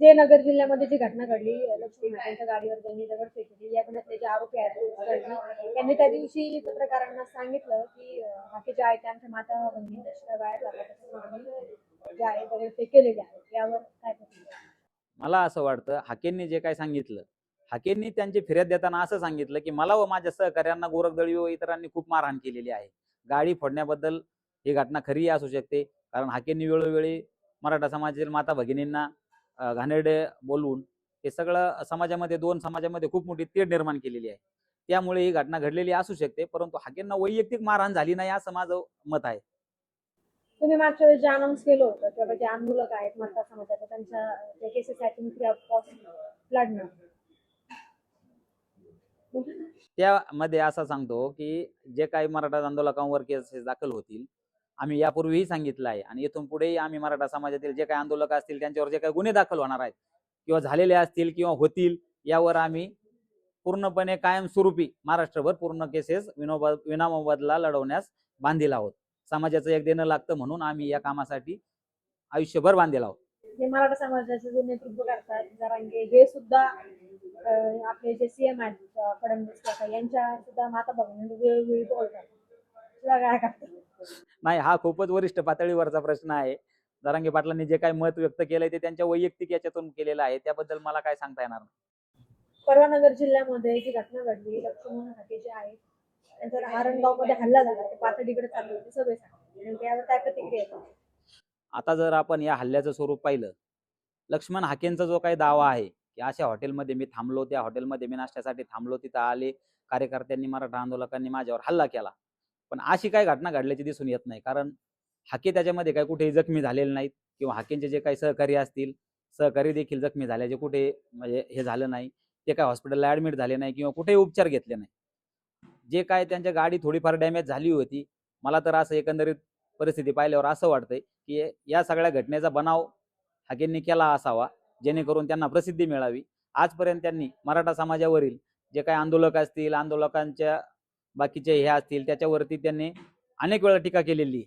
जे नगर जिल्ह्यामध्ये जी घटना घडली लक्ष्मी त्यांच्या गाडीवर ज्यांनी दगडफेक केली या गुन्ह्यातले जे आरोपी आहेत त्यांनी त्या दिवशी पत्रकारांना सांगितलं की अं, बाकी जे आहे ते माता बहिणी बाहेर जातात जे आहे दगडफेक केलेली आहे यावर काय मला असं वाटतं हाकेंनी जे काय सांगितलं हाकेंनी त्यांची फिर्याद देताना असं सांगितलं की मला व माझ्या सहकार्यांना गोरखदळी व इतरांनी खूप मारहाण केलेली आहे. गाडी फोडण्याबद्दल ही घटना खरीही असू शकते कारण हाकेंनी वेळोवेळी मराठा समाजातील माता भगिनींना घाणेरडे बोलवून हे सगळं समाजामध्ये दोन समाजामध्ये खूप मोठी तेढ निर्माण केलेली आहे. त्यामुळे ही घटना घडलेली असू शकते परंतु हाकेंना वैयक्तिक मारहाण झाली नाही असं माझं मत आहे. तुम्ही मागच्या वेळेस जे अनाऊन्स केलं होतं किंवा जे आंदोलक आहेत मराठा समाजाचे त्यांच्या जे केसेस आहेत तुम्ही फ्री ऑफ कॉस्ट लढणार त्यामध्ये असं सांगतो की जे काही मराठा आंदोलकांवर केसेस दाखल होतील आम्ही यापूर्वीही सांगितलं आहे. आणि इथून पुढेही आम्ही मराठा समाजातील जे काही आंदोलक असतील त्यांच्यावर जे काही गुन्हे दाखल होणार आहेत किंवा झालेले असतील किंवा होतील यावर आम्ही पूर्णपणे कायमस्वरूपी महाराष्ट्रभर पूर्ण केसेस विनोबा विनामोबदला लढवण्यास बांधील आहोत. समाजाचं एक देणं लागतं म्हणून आम्ही या कामासाठी आयुष्यभर बांधील आहोत. जे मराठा समाजाचे जे नेतृत्व करतात जरांगे हे सुद्धा आपले जे सीएम आहेत फडणवीस यांच्या सुद्धा माता भगिनी वेळोवेळी बोलतात. तुला काय करतात नाही हा खूपच वरिष्ठ पातळीवरचा प्रश्न आहे. जरांगे पाटलांनी जे काही मत व्यक्त केलंय ते त्यांच्या वैयक्तिक याच्यातून केलेलं आहे. त्याबद्दल मला काय सांगता येणार? नाही परवा नगर जिल्ह्यामध्ये जी घटना घडली लक्ष्मण हाके जे आहेत त्यांच्यावर मध्ये हल्ला झाला. ते पातळीकडे चालू होते त्यावर काय प्रतिक्रिया येतात आता जर आपण या हल्ल्याचं स्वरूप पाहिलं लक्ष्मण हाकेंचा जो काही दावा आहे की अशा हॉटेलमध्ये मी थांबलो त्या हॉटेलमध्ये मी नाश्त्यासाठी थांबलो तिथं आले कार्यकर्त्यांनी मराठा आंदोलकांनी माझ्यावर हल्ला केला. पण अशी काही घटना घडल्याची दिसून येत नाही. कारण हाके त्याच्यामध्ये काय कुठेही जखमी झालेले नाहीत किंवा हाकेंचे जे काही सहकारी असतील सहकारी देखील जखमी झाल्याचे कुठे म्हणजे हे झालं नाही. ते काय हॉस्पिटलला ॲडमिट झाले नाही किंवा कुठेही उपचार घेतले नाही. जे काय त्यांच्या गाडी थोडीफार डॅमेज झाली होती मला तर असं एकंदरीत परिस्थिती पाहिल्यावर असं वाटतंय की या सगळ्या घटनेचा बनाव हाकेंनी केला असावा जेणेकरून त्यांना प्रसिद्धी मिळावी. आजपर्यंत त्यांनी मराठा समाजावरील जे काही आंदोलक असतील आंदोलकांच्या बाकीचे हे असतील त्याच्यावरती त्यांनी अनेक वेळा टीका केलेली. आहे.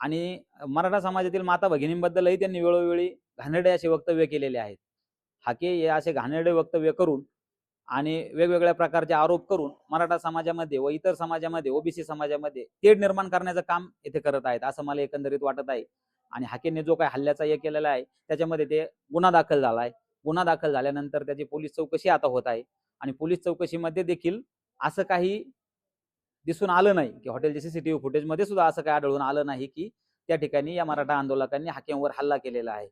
आणि मराठा समाजातील माता भगिनींबद्दलही त्यांनी वेळोवेळी घाणेरडे असे वक्तव्य केलेले आहेत. हाके हे असे घाणेरडे वक्तव्य करून आणि वेगवेगळ्या प्रकारचे आरोप करून मराठा समाजामध्ये व इतर समाजामध्ये ओबीसी समाजामध्ये तेढ निर्माण करण्याचं काम इथे करत आहेत असं मला एकंदरीत वाटत आहे. आणि हाकेने जो काही हल्ल्याचा हे केलेला आहे त्याच्यामध्ये ते गुन्हा दाखल झाला आहे. गुन्हा दाखल झाल्यानंतर त्याची पोलीस चौकशी आता होत आहे. आणि पोलीस चौकशीमध्ये देखील असं काही दिसून आलं नाही की हॉटेलच्या सीसीटीव्ही फुटेजमध्ये सुद्धा असं काही आढळून आलं नाही की त्या ठिकाणी या मराठा आंदोलकांनी हाकेंवर हल्ला केलेला आहे.